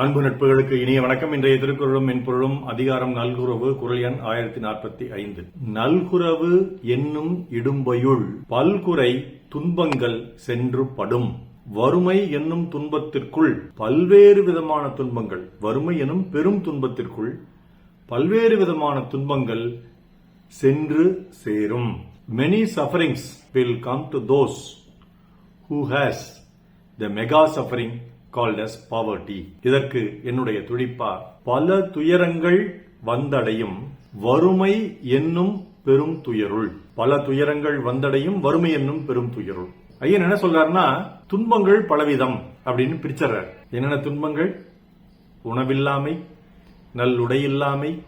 அன்பு நட்புகளுக்கு இனிய வணக்கம். இன்றைய திருக்குறளும் மென்பொருளும் அதிகாரம் நல்குறவு குரல் எண் ஆயிரத்தி நாற்பத்தி ஐந்து. நல்குறவு என்னும் இடும்பையுள் பல்குறை துன்பங்கள் சென்று படும் வறுமை என்னும் துன்பத்திற்குள் பல்வேறு விதமான துன்பங்கள். வறுமை எனும் பெரும் துன்பத்திற்குள் பல்வேறு விதமான துன்பங்கள் சென்று சேரும். Many sufferings will come to those who has the mega suffering called as இதற்கு என்னுடைய துடிப்பா பல துயரங்கள் வந்தடையும் வறுமை என்னும் பெரும் துயருள். பல துயரங்கள் வந்தடையும் வறுமை என்னும் பெரும் துயருள். ஐயன் என்ன சொல்றாருன்னா துன்பங்கள் பலவிதம் அப்படின்னு பிரிச்சறார் என்னென்ன துன்பங்கள்? உணவில்லாமை நல் உடையில்லாமை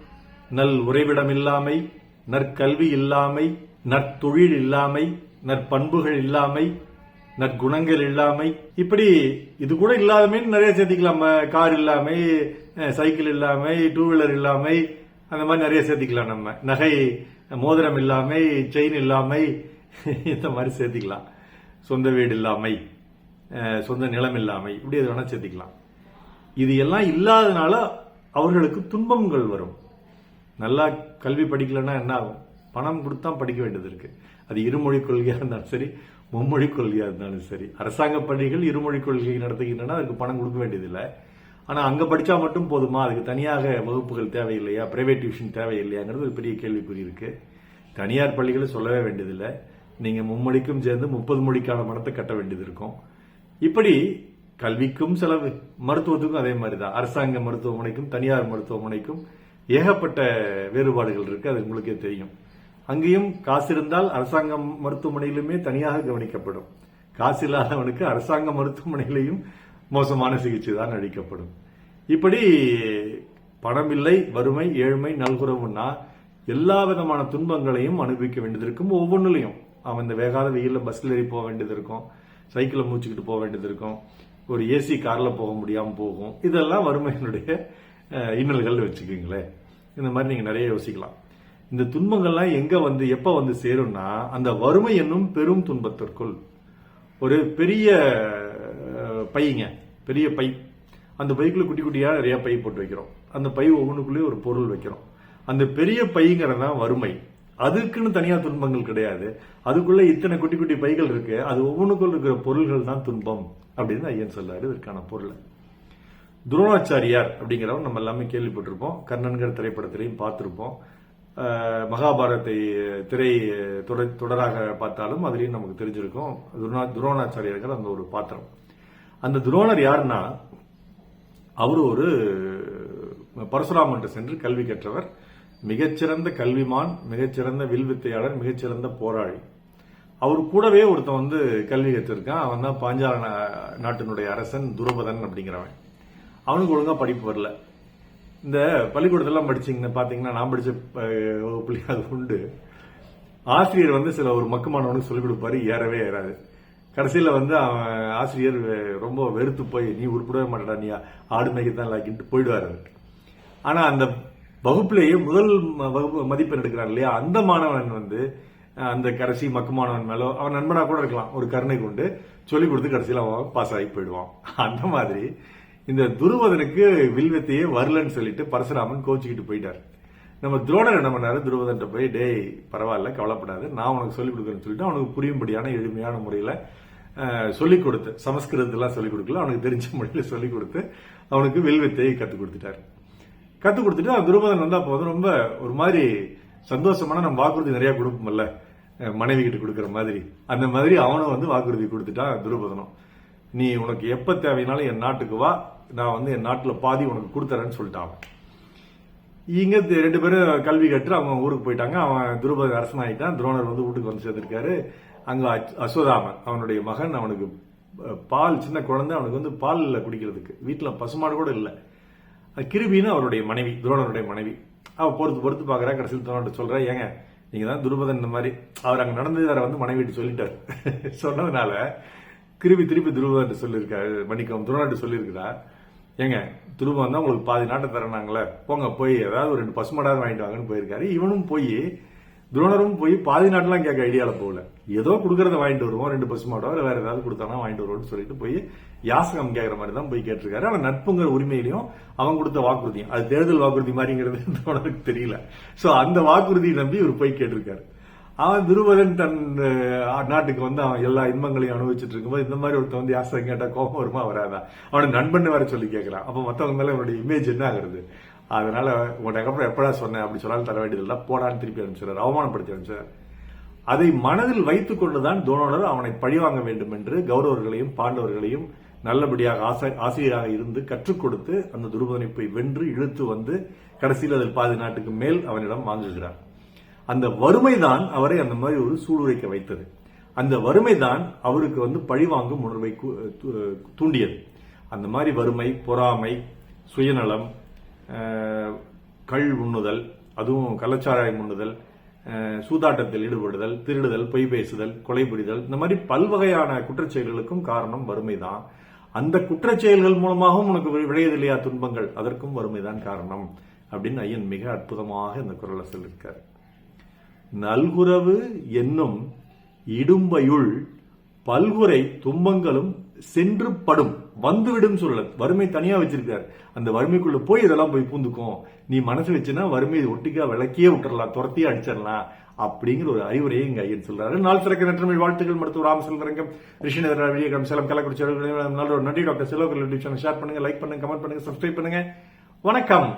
நல் உறைவிடம் இல்லாமை நற்கல்வி இல்லாமை நற்தொழில் இல்லாமை நற்பண்புகள் இல்லாமை நற்குணங்கள் இல்லாமை. இப்படி இது கூட இல்லாதமே நிறைய சேர்த்திக்கலாம். கார் இல்லாமை சைக்கிள் இல்லாமை டூ வீலர் இல்லாமை அந்த மாதிரி நிறைய சேர்த்திக்கலாம் நம்ம. நகை மோதிரம் இல்லாமை செயின் இல்லாமை இந்த மாதிரி சேர்த்திக்கலாம். சொந்த வீடு இல்லாமை சொந்த நிலம் இல்லாமை இப்படி எது வேணா சேர்த்திக்கலாம். இது எல்லாம் இல்லாதனால அவர்களுக்கு துன்பங்கள் வரும். நல்லா கல்வி படிக்கலைன்னா என்ன ஆகும்? பணம் கொடுத்தா படிக்க வேண்டியது இருக்கு. அது இருமொழி கொள்கையாக இருந்தாலும் சரி மும்மொழி கொள்கையாக இருந்தாலும் சரி. அரசாங்க பள்ளிகள் இருமொழி கொள்கை நடத்துகின்றன அதுக்கு பணம் கொடுக்க வேண்டியதில்லை. ஆனால் அங்கே படித்தா மட்டும் போதுமா? அதுக்கு தனியாக வகுப்புகள் தேவையில்லையா? பிரைவேட் டியூஷன் தேவையில்லையாங்கிறது ஒரு பெரிய கேள்விக்குறி இருக்குது தனியார் பள்ளிகளை சொல்லவே வேண்டியதில்லை. நீங்கள் மும்மொழிக்கும் சேர்ந்து முப்பது மொழிக்கான மடத்தை கட்ட வேண்டியது இருக்கும். இப்படி கல்விக்கும் செலவு மருத்துவத்துக்கும் அதே மாதிரி தான் அரசாங்க மருத்துவமனைக்கும் தனியார் மருத்துவமனைக்கும் ஏகப்பட்ட வேறுபாடுகள் இருக்குது அது உங்களுக்கே தெரியும். அங்கேயும் காசு இருந்தால் அரசாங்க மருத்துவமனையிலுமே தனியாக கவனிக்கப்படும். காசு இல்லாதவனுக்கு அரசாங்க மருத்துவமனையிலையும் மோசமான சிகிச்சை தான் அளிக்கப்படும். இப்படி பணம் இல்லை வறுமை ஏழ்மை நல்குறவுன்னா எல்லா விதமான துன்பங்களையும் அனுபவிக்க வேண்டியது இருக்கும். ஒவ்வொன்றுலையும் அவன் இந்த வேகாத வெயிலில் பஸ்ல ஏறி போக வேண்டியது இருக்கும். சைக்கிளை மூச்சுக்கிட்டு போக வேண்டியது இருக்கும். ஒரு ஏசி காரில் போக முடியாமல் போகும். இதெல்லாம் வறுமையினுடைய இன்னல்கள் வச்சுக்கோங்களேன். இந்த மாதிரி நீங்கள் நிறைய யோசிக்கலாம். இந்த துன்பங்கள்லாம் எங்க வந்து எப்ப வந்து சேரும்னா அந்த வறுமை என்னும் பெரும் துன்பத்திற்குள். ஒரு பெரிய பைங்க பெரிய பை. அந்த பைக்குள்ள குட்டி குட்டியா நிறைய பை போட்டு வைக்கிறோம். அந்த பை ஒவ்வொன்றுக்குள்ளேயும் ஒரு பொருள் வைக்கிறோம். அந்த பெரிய பைங்கிறது தான் வறுமை. அதுக்குன்னு தனியா துன்பங்கள் கிடையாது. அதுக்குள்ள இத்தனை குட்டி குட்டி பைகள் இருக்கு. அது ஒவ்வொன்றுக்குள்ள இருக்கிற பொருள்கள் தான் துன்பம் அப்படின்னு ஐயன் சொல்லாரு இதற்கான பொருளை. துரோணாச்சாரியார் அப்படிங்கிறவர் நம்ம எல்லாமே கேள்விப்பட்டிருப்போம். கர்ணன்கிற திரைப்படத்திலையும் பார்த்திருப்போம். மகாபாரதத்தை திரை தொடர் தொடராக பார்த்தாலும் அதுலேயும் நமக்கு தெரிஞ்சிருக்கும். துரோணா துரோணாச்சாரியர்கள் அந்த ஒரு பாத்திரம். அந்த துரோணர் யாருன்னா அவர் ஒரு பரசுராமன் சென்று கல்வி கற்றவர். மிகச்சிறந்த கல்விமான் மிகச்சிறந்த வில்வித்தையாளர் மிகச்சிறந்த போராளி. அவர் கூடவே ஒருத்தன் வந்து கல்வி கற்றிருக்கான். அவன் தான் பாஞ்சால நாட்டினுடைய அரசன் துருபதன் அப்படிங்கிறவன். அவனுக்கு ஒழுங்கா படிப்பு வரல. இந்த பள்ளிக்கூடத்தெல்லாம் படிச்சீங்கன்னா பாத்தீங்கன்னா நான் படிச்ச அஹ், அது உண்டு. ஆசிரியர் வந்து சில ஒரு மக்குமானவனுக்கு சொல்லிக் கொடுப்பாரு ஏறவே ஏறாது. கடைசியில் வந்து அவன் ஆசிரியர் ரொம்ப வெறுத்து போய் நீ உருப்பிடவே மாட்டடா நீ ஆடு மேய்க்கத்தான் லாக்கின்ட்டு போயிடுவாரு. அவர். அந்த வகுப்பிலேயே முதல் வகுப்பு மதிப்பெண் எடுக்கிறான் இல்லையா அந்த மாணவன் வந்து அந்த கடைசி மக்குமானவன் மேலோ அவன் நண்பனா கூட இருக்கலாம் ஒரு கருணை கொண்டு சொல்லிக் கொடுத்து கடைசியில் அவன் பாஸ் ஆகி போயிடுவான். அந்த மாதிரி இந்த துருவதனுக்கு வில்வத்தையே வரலன்னு சொல்லிட்டு பரசுராமன் கோச்சிக்கிட்டு போயிட்டார். நம்ம துரோணர் என்ன பண்ணாரு? துருவதன்ட்ட போய் டேய் பரவாயில்ல கவலைப்படாது நான் உனக்கு சொல்லிக் கொடுக்குறேன்னு சொல்லிட்டு அவனுக்கு புரியும்படியான எளிமையான முறையில சொல்லிக் கொடுத்து சமஸ்கிருதத்தெல்லாம் சொல்லிக் கொடுக்கல அவனுக்கு தெரிஞ்ச முறையில சொல்லிக் கொடுத்து அவனுக்கு வில்வித்தையை கத்துக் கொடுத்துட்டாரு. கத்து கொடுத்துட்டு அந்த துருபதன் வந்து அப்போ வந்து ரொம்ப ஒரு மாதிரி சந்தோஷமான நம்ம வாக்குறுதி நிறைய கொடுப்போம்ல மனைவி கிட்ட கொடுக்குற மாதிரி. அந்த மாதிரி அவனும் வந்து வாக்குறுதி கொடுத்துட்டான் துருபதனும் நீ உனக்கு எப்ப தேவைனாலும் என் நாட்டுக்கு வா நான் வந்து என் நாட்டில் பாதி உனக்கு கொடுத்துறேன்னு சொல்லிட்டான் அவன். ரெண்டு பேரும் கல்வி கற்று அவங்க ஊருக்கு போயிட்டாங்க. அவன் துருபத அரசன் ஆயிட்டான் துரோணர் வந்து வீட்டுக்கு வந்து சேர்ந்திருக்காரு. அங்க அச்- அஸ்வதாமன் அவனுடைய மகன் அவனுக்கு பால் சின்ன குழந்தை அவனுக்கு வந்து பால் இல்லை குடிக்கிறதுக்கு. வீட்டில் பசுமாடு கூட இல்லை. கிருபின்னு அவருடைய மனைவி துரோணருடைய மனைவி. அவள் பொறுத்து பொறுத்து பார்க்குறா கடைசியில் துரோணர்கிட்ட சொல்கிறா ஏங்க நீங்கள் தான் துருபதன் இந்த மாதிரி. அவர் அங்கே நடந்தது வேற வந்து மனைவிட்டு சொல்லிட்டார். சொன்னதுனால திருப்பி திருப்பி துருபதன் சொல்லியிருக்காரு மன்னிக்கவும் துரோணர்கிட்ட சொல்லியிருக்கிறார் ஏங்க துருவம் தான் உங்களுக்கு பாதி நாட்டை தரணாங்களே போங்க போய் ஏதாவது ஒரு ரெண்டு பசுமாடாவது வாங்கிட்டு வாங்கன்னு போயிருக்காரு. இவனும் போய் துரோணரும் போய் பாதி நாட்டெல்லாம் கேட்க ஐடியாவில் போகல. ஏதோ கொடுக்கறத வாங்கிட்டு வருவோம் ரெண்டு பசுமாடோ இல்லை வேற ஏதாவது கொடுத்தானா வாங்கிட்டு வருவோம்னு சொல்லிட்டு போய் யாசகம் கேட்குற மாதிரி தான் போய் கேட்டிருக்காரு. அவன் நட்புங்கிற உரிமையிலையும் அவன் கொடுத்த வாக்குறுதியும் அது தேர்தல் வாக்குறுதி மாதிரிங்கிறது துரோணருக்கு தெரியல. ஸோ அந்த வாக்குறுதியை நம்பி இவர் போய் கேட்டிருக்காரு. அவன் துருவதன் தன் நாட்டுக்கு வந்து அவன் எல்லா இன்பங்களையும் அனுபவிச்சுட்டு இருக்கும்போது இந்த மாதிரி ஒருத்தன் வந்து யாசகம் கேட்டா கோபம் வருமா வராதான் அவனுக்கு நண்பன் வேற சொல்லி கேட்குறான் அப்ப மத்தவங்க மேல அவனுடைய இமேஜ் என்ன ஆகுறது? அதனால உனக்கு அப்புறம் எப்படா சொன்னேன் அப்படி சொன்னாலும் தர வேண்டியதில்லை போடான்னு திருப்பி அனுப்பிச்சார் அவமானப்படுத்தி அனுப்பிச்சார் அதை மனதில் வைத்துக் கொண்டுதான் துரோணர் அவனை பழிவாங்க வேண்டும் என்று கௌரவர்களையும் பாண்டவர்களையும் நல்லபடியாக ஆசை- ஆசிரியராக இருந்து கற்றுக் கொடுத்து அந்த துருபதனை போய் வென்று இழுத்து வந்து கடைசியில் அதில் பாதி நாட்டுக்கு மேல் அவனிடம் வாங்குகிறார். அந்த வறுமை தான் அவரை அந்த மாதிரி ஒரு சூளுரைக்க வைத்தது. அந்த வறுமை தான் அவருக்கு வந்து பழிவாங்கும் உணர்வை கு- தூண்டியது. அந்த மாதிரி வறுமை பொறாமை சுயநலம் கள் உண்ணுதல் அதுவும் கள்ளச்சாராயம் உண்ணுதல் சூதாட்டத்தில் ஈடுபடுதல் திருடுதல் பொய் பேசுதல் கொலை புரிதல் இந்த மாதிரி பல்வகையான குற்றச்செயல்களுக்கும் காரணம் வறுமை தான் அந்த குற்றச்செயல்கள் மூலமாகவும் உனக்கு வி- இல்லையா துன்பங்கள்? அதற்கும் வறுமைதான் காரணம். அப்படின்னு ஐயன் மிக அற்புதமாக இந்த குரலை சொல்லியிருக்காரு. நல்குறவு என்னும் இடும்பையுள் பல்குறை துன்பங்களும் சென்று படும் வந்துவிடும் சொல்லல. வறுமை தனியா வச்சிருக்காரு. அந்த வறுமைக்குள்ள போய் இதெல்லாம் போய் பூந்துக்கும் நீ மனசு வச்சுன்னா வறுமையை ஒட்டிக்கா விளக்கியே விட்டுறலாம் துரத்தியே அடிச்சிடலாம் அப்படிங்கிற ஒரு அறிவுரையை இங்க ஐயன் சொல்றாரு. நாள் சிறக்க நற்றமிழ் வாழ்த்துக்கள் மருத்துவர் ராமசந்திரங்கம் ரிஷிநகர் விஜயகம் சேலம் கள்ளக்குறிச்சி நல்ல ஒரு நன்றி டாக்டர் செல்வகல் ஷேர் பண்ணுங்க லைக் பண்ணுங்க கமெண்ட் பண்ணுங்க சப்ஸ்கிரைப் பண்ணுங்க. வணக்கம்.